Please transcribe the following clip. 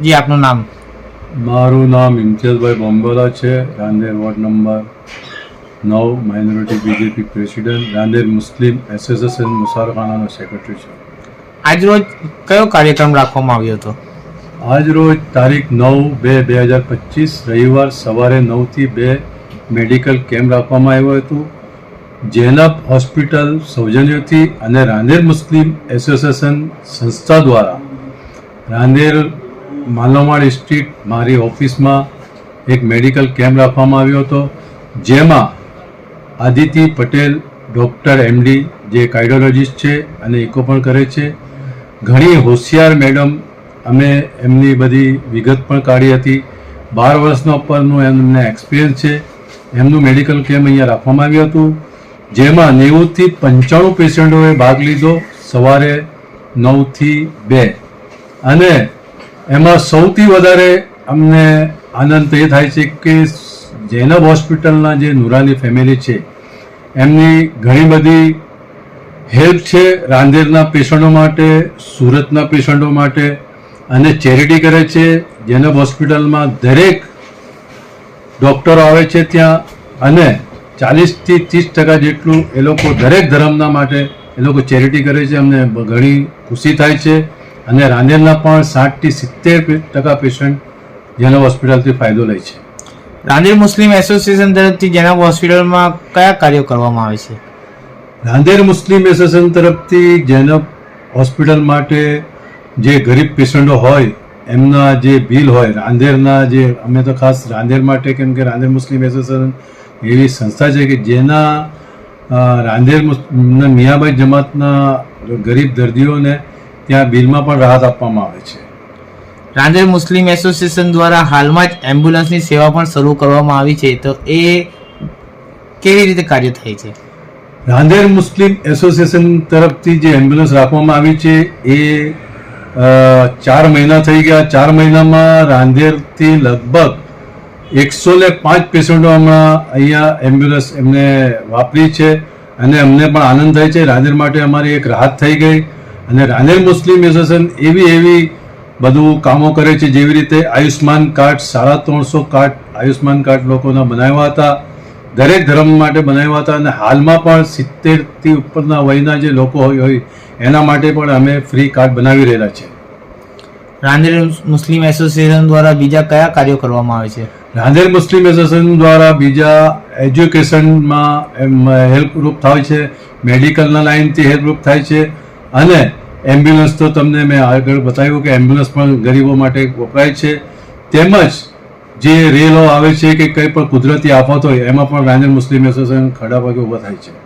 જી આપનું નામ? મારું નામ ઇમ્તિયાઝભાઈ બોમ્બોલા છે રાંદેર વોર્ડ નંબર નવ minority BJP president Rander Muslim association મુસારખાનાનો secretary છું. આજરોજ કયો કાર્યક્રમ રાખવામાં આવ્યો હતો? આજ રોજ તારીખ નવ બે બે હજાર પચીસ રવિવાર સવારે નવથી બે મેડિકલ કેમ્પ રાખવામાં આવ્યો હતું. જેનબ હોસ્પિટલ સૌજન્યથી અને રાંદેર મુસ્લિમ એસોસિએશન સંસ્થા દ્વારા રાંદેર માલવમાળ સ્ટ્રીટ મારી ઓફિસમાં એક મેડિકલ કેમ્પ રાખવામાં આવ્યો હતો, જેમાં આદિતિ પટેલ, ડૉક્ટર એમડી જે કાર્ડિયોલોજિસ્ટ છે અને ઇકો પણ કરે છે. ઘણી હોશિયાર મેડમ અમે એમની બધી વિગત પણ કાઢી હતી. બાર વર્ષના ઉપરનું એમને એક્સપિરિયન્સ છે. એમનું મેડિકલ કેમ્પ અહીંયા રાખવામાં આવ્યું હતું, જેમાં નેવુંથી પંચાણું પેશન્ટોએ ભાગ લીધો સવારે નવથી બે. અને એમાં સૌથી વધારે અમને આનંદ એ થાય છે કે જૈનબ હોસ્પિટલના જે નુરાની ફેમિલી છે, એમની ઘણી બધી હેલ્પ છે રાંદેરના પેશન્ટો માટે, સુરતના પેશન્ટો માટે અને ચેરિટી કરે છે. જૈનબ હોસ્પિટલમાં દરેક ડૉક્ટરો આવે છે ત્યાં અને ચાલીસથી ત્રીસ ટકા જેટલું એ લોકો દરેક ધર્મના માટે એ લોકો ચેરિટી કરે છે. અમને ઘણી ખુશી થાય છે. અને રાંદેરના પણ સાઠથી સિત્તેર ટકા પેશન્ટ જેનો હોસ્પિટલથી ફાયદો લે છે. રાંદેર મુસ્લિમ એસોસિએશન તરફથી જેના હોસ્પિટલમાં કયા કાર્યો કરવામાં આવે છે? રાંદેર મુસ્લિમ એસોસિએશન તરફથી જેનબ હોસ્પિટલ માટે જે ગરીબ પેશન્ટો હોય એમના જે બિલ હોય રાંદેરના જે અમે તો ખાસ રાંદેર માટે કેમ કે રાંદેર મુસ્લિમ એસોસિએશન એવી સંસ્થા છે કે જેના રાંદેર મિયાબાઈ જમાતના ગરીબ દર્દીઓને ત્યાં બિલમાં પણ રાહત આપવામાં આવે છે. રાંદેર મુસ્લિમ એસોસિએશન દ્વારા હાલમાં જ એમ્બ્યુલન્સની સેવા પણ શરૂ કરવામાં આવી છે. તો એ કેવી રીતે કાર્ય થાય છે? રાંદેર મુસ્લિમ એસોસિએશન તરફથી જે એમ્બ્યુલન્સ રાખવામાં આવી છે એ ચાર મહિના થઈ ગયા. ચાર મહિનામાં રાંદેરથી લગભગ એકસો ને પાંચ પેશન્ટો હમણાં અહીંયા એમ્બ્યુલન્સ એમને વાપરી છે અને અમને પણ આનંદ થાય છે. રાંદેર માટે અમારી એક રાહત થઈ ગઈ. અને રાંદેર મુસ્લિમ એસોસિએશન એવી એવી બધું કામો કરે છે જેવી રીતે આયુષ્માન કાર્ડ સાડા ત્રણસો કાર્ડ આયુષ્માન કાર્ડ લોકોના બનાવ્યા હતા. દરેક ધર્મ માટે બનાવ્યા હતા અને હાલમાં પણ સિત્તેરથી ઉપરના વયના જે લોકો હોય હોય એના માટે પણ અમે ફ્રી કાર્ડ બનાવી રહેલા છે. રાંદેર મુસ્લિમ એસોસિએશન દ્વારા બીજા કયા કાર્યો કરવામાં આવે છે? રાંદેર મુસ્લિમ એસોસિએશન દ્વારા બીજા એજ્યુકેશનમાં એમ હેલ્પરૂપ થાય છે મેડિકલના લાઇનથી હેલ્પરૂપ થાય છે અને એમ્બ્યુલન્સ તો તમને મેં આગળ બતાવ્યું કે એમ્બ્યુલન્સ પણ ગરીબો માટે વપરાય છે. તેમજ જે રેલો આવે છે કે કંઈ પણ કુદરતી આફત હોય, એમાં પણ રાંદેર મુસ્લિમ એસોસિએશન ખડા પગે ઊભા થાય છે.